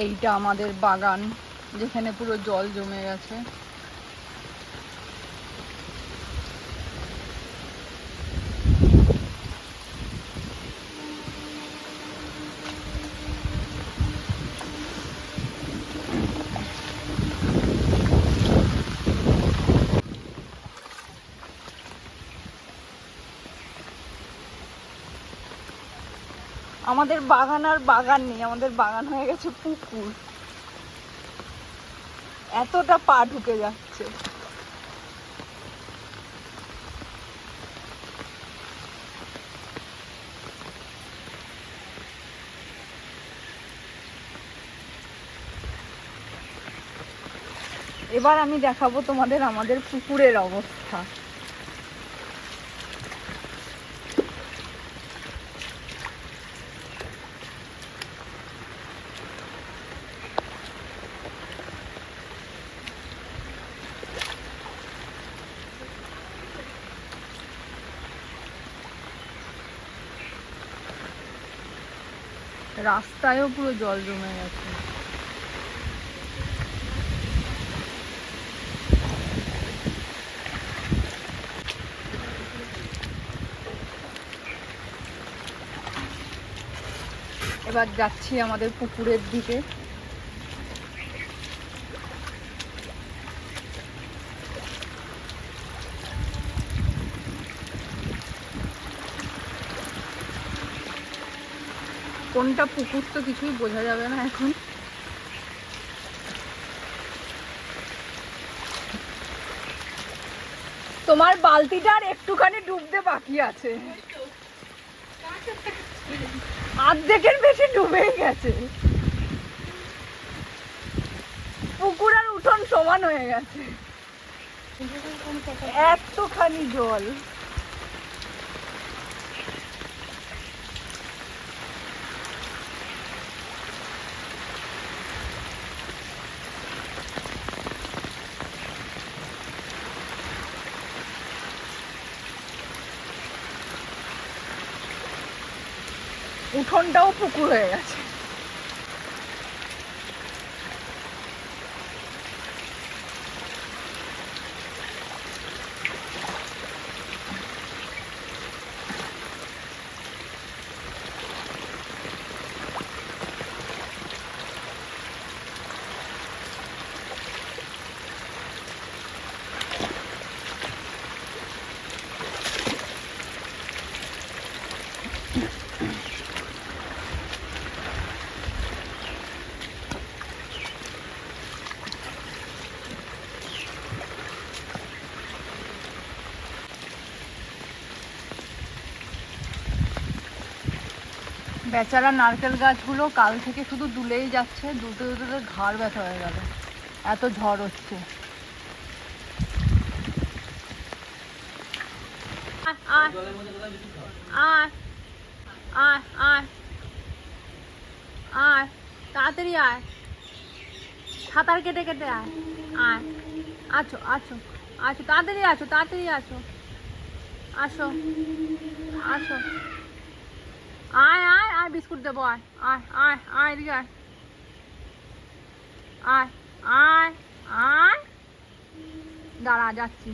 এইটা আমাদের বাগান যেখানে পুরো জল জমে গেছে। আমাদের বাগান আর বাগান নেই, আমাদের বাগান হয়ে গেছে পুকুর। এতটা পা ঢুকে যাচ্ছে। এবার আমি দেখাবো তোমাদের আমাদের পুকুরের অবস্থা। রাস্তায়ও পুরো জল জমে গেছে। এবার যাচ্ছি আমাদের পুকুরের দিকে। কোনটা পুকুর তো কিছুই বোঝা যাবে না এখন। তোমার বালতিটার একটুখানি ডুবতে বাকি আছে। অর্ধেকের বেশি ডুবেই গেছে। পুকুর আর উঠোন সমান হয়ে গেছে। এতখানি জল। উঠোনটাও পুকুর হয়ে গেছে বেচারা নারকেল গাছগুলো কাল থেকে শুধু দুলেই যাচ্ছে, দুলতে দুলতে ঘাড় ব্যথা হয়ে গেল। এত ঝড় হচ্ছে। আয় তাড়াতাড়ি আয়। সাঁতার কেটে কেটে আয়। আয়, আছো আছো আছো, তাড়াতাড়ি আছো তাড়াতাড়ি আছো। আসো আসো আয় আয় আয় বিস্কুট দেবো আয় আয় আয় আয় এদিকে আয়। আয় আয় আয়। দাঁড়া যাচ্ছি।